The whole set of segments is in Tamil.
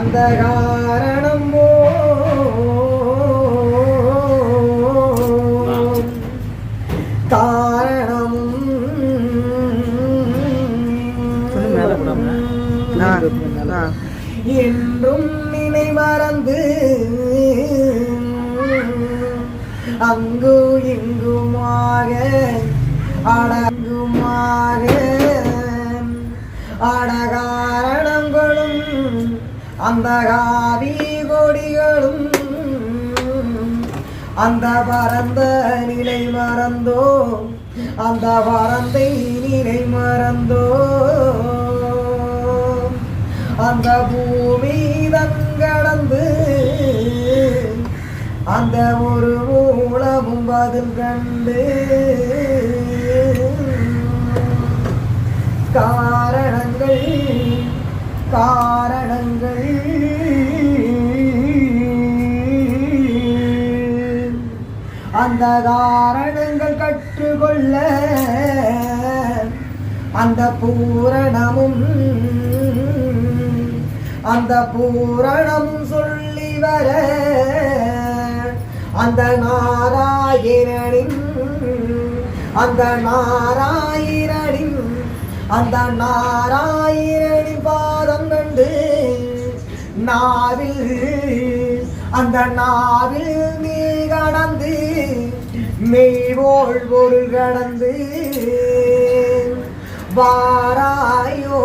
அந்த காரணம் தாரணம் என்றும் நினைவறந்து அங்கு இங்குமா அந்த காவி கொடிகளும் அந்த பரந்த நிலை மறந்தோ அந்த பரந்தை நிலை மறந்தோ. அந்த பூமி தங்கடந்து அந்த ஒரு மூலமும் பதில் கண்டு. காரணங்கள் கா அந்த காரணங்கள் கற்றுக்கொள்ள அந்த பூரணமும் அந்த பூரணமும் சொல்லி வர அந்த நாராயணனின் அந்த நாராயணனின் அந்த நாராயணனின் பாதம் கண்டு நாவில் அந்த நாவில் நீ கடந்து மெய்வோள் ஒரு கடந்து வாராயோ.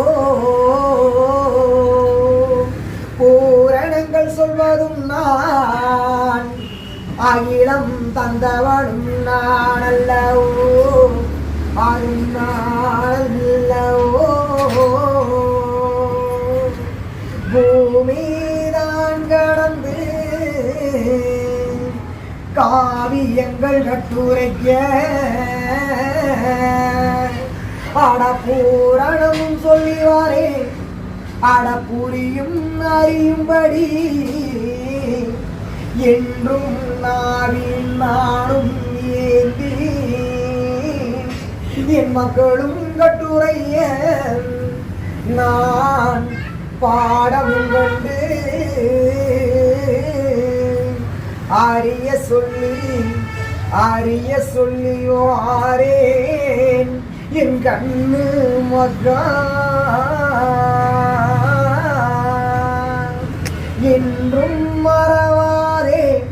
பூரணங்கள் சொல்வதும் நான் அகிலம் தந்தவனும் நான் அல்லவோ அருணா. கட்டுரைக்க. அட பூரணமும் சொல்லி வரேன் புரியும் அறியும்படி. என்றும் நாவின் நாடும் ஏந்தி. என் மக்களும் கட்டுரைய. நான் பாடம் கண்டு. அறிய சொல்லி அறிய சொல்லியோ ஆரேன் என் கண்ணு மகா. என்றும் மறவாதே.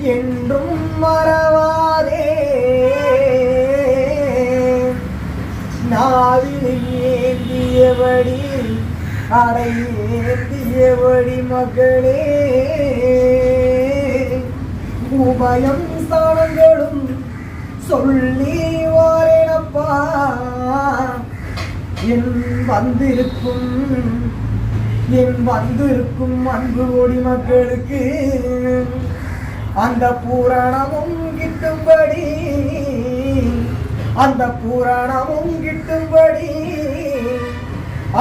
என்றும் மறவாதே. நாவில் ஏந்தியபடி அடை ஏந்தியபடி மகளே. உபயம் ஸ்தானங்களும் சொல்லி வாரேனப்பா. என் வந்திருக்கும் என் வந்திருக்கும் அன்பு கோடி மக்களுக்கு அந்த பூரணமும் கிட்டும்படி அந்த பூரணமும் கிட்டும்படி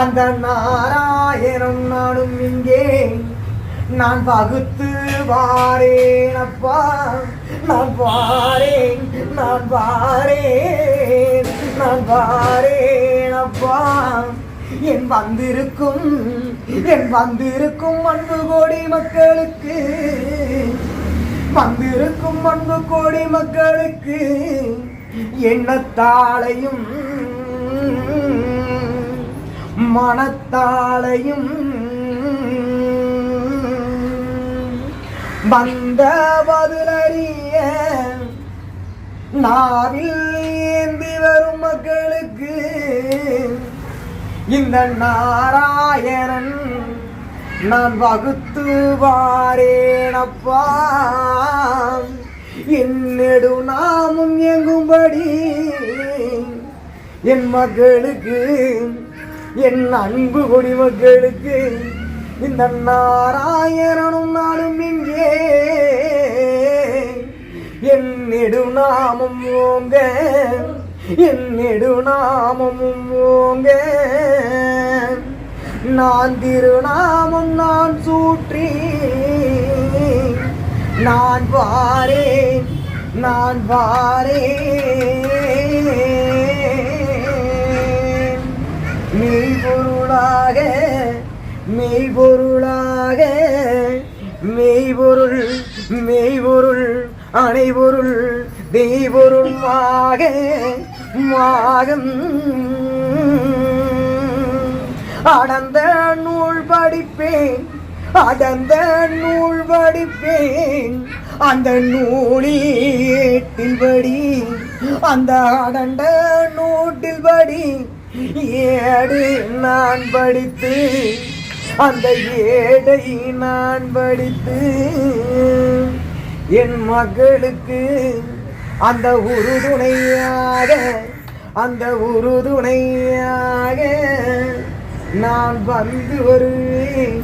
அந்த நாராயணம் நாடும் இங்கே. நான் பகுத்து வாரேன் அப்பா நான் வாரேன் நான் வாரேன் நான் வாரேன் அப்பா என் வந்திருக்கும் என் வந்திருக்கும் அன்பு கோடி மக்களுக்கு வந்திருக்கும் அன்பு கோடி மக்களுக்கு எண்ணத்தாளையும் மனத்தாளையும் வந்த பதிலறிய நாவில் ஏந்தி வரும் மக்களுக்கு இந்த நாராயணன் நான் வகுத்து வாரேனப்பா. என்னெடு நாமும் எங்கும்படி என் மக்களுக்கு என் அன்பு கொடி மக்களுக்கு இந்த நாராயணனும் நானும் இங்கே. என் நெடுநாமம் ஓங்க என் நெடுநாமமும் ஓங்க. நான் திருநாமம் நான் சூற்றி நான் வாரேன் நான் வாரேன். மெய்பொருளாக மெய்பொருள் மெய்பொருள் அனைபொருள் தெய்பொருள்மாக மாகம். அடந்த நூல் படிப்பேன் அடந்த நூல் படிப்பேன் அந்த நூலில் படி அந்த அடண்ட நூட்டில் படி ஏடு நான் படித்து அந்த ஏடை நான் படித்து என் மகளுக்கு அந்த உறுதுணையாக அந்த உறுதுணையாக நான் வந்து வருவேன்.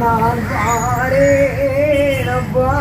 நான் பாரேனப்பா